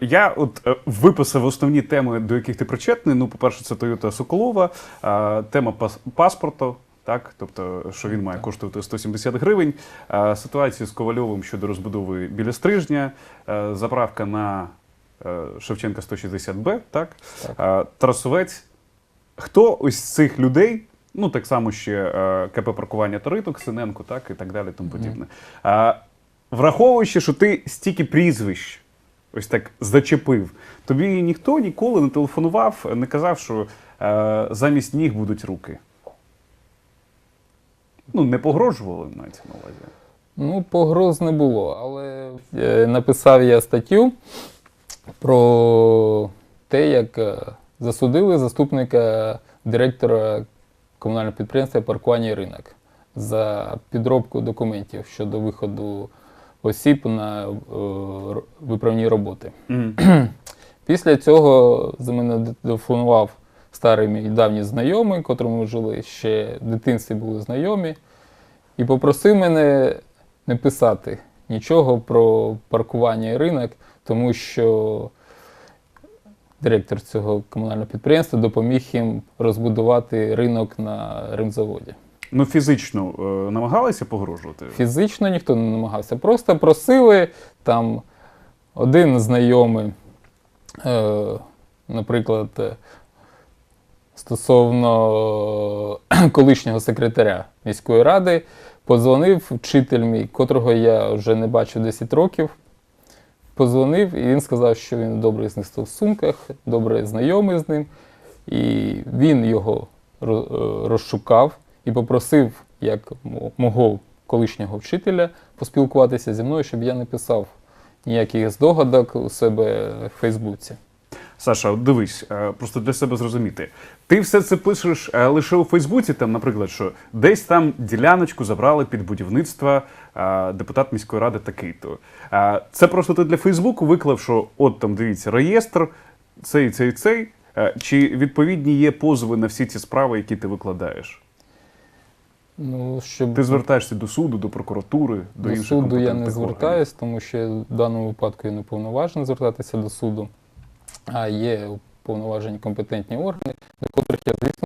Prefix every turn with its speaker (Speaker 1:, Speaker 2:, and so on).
Speaker 1: я от е, виписав основні теми, до яких ти причетний. Ну, по-перше, це Toyota Соколова, тема паспорту. Так, тобто, що він має коштувати 170 гривень. Ситуація з Ковальовим щодо розбудови біля стрижня, заправка на е, Шевченка 160Б, так? Е, Трасовець. Хто ось з цих людей, ну так само ще е, КП паркування Ториток, Синенко, так і так далі, тому подібне. Е, Враховуючи, що ти стільки прізвищ ось так зачепив, тобі ніхто ніколи не телефонував, не казав, що е, замість ніг будуть руки. Ну, не погрожували, мається на увазі.
Speaker 2: Ну, погроз не було, але е, написав я статтю про те, як е, засудили заступника директора комунального підприємства паркування ринок за підробку документів щодо виходу осіб на е, виправні роботи.
Speaker 1: Мгм.
Speaker 2: Після цього за мене телефонував старий мій давній знайомий, котрому ми жили ще в дитинстві були знайомі, і попросив мене не писати нічого про паркування і ринок, тому що директор цього комунального підприємства допоміг їм розбудувати ринок на римзаводі.
Speaker 1: Ну, фізично е, намагалися погрожувати?
Speaker 2: Фізично ніхто не намагався. Просто просили там один знайомий, е, наприклад, е, стосовно е, колишнього секретаря міської ради, подзвонив вчитель мій, котрого я вже не бачив 10 років. Позвонив, і він сказав, що він добре з в стосунках, добре знайомий з ним. І він його е, розшукав і попросив, як мо- мого колишнього вчителя, поспілкуватися зі мною, щоб я не писав ніяких здогадок у себе в Фейсбуці.
Speaker 1: Саша, дивись, е, просто для себе зрозуміти. Ти все це пишеш е, лише у Фейсбуці, там, наприклад, що десь там діляночку забрали під будівництво е, депутат міської ради такий-то. Це просто ти для Фейсбуку виклав, що от там дивіться реєстр, цей, цей, цей. Чи відповідні є позови на всі ці справи, які ти викладаєш?
Speaker 2: Ну, щоб
Speaker 1: Ти звертаєшся до суду, до прокуратури, до,
Speaker 2: до
Speaker 1: інших
Speaker 2: суду я не звертаюсь, тому що в даному випадку я не повноважений звертатися до суду. А є повноважені компетентні органи, до котрих я, звісно,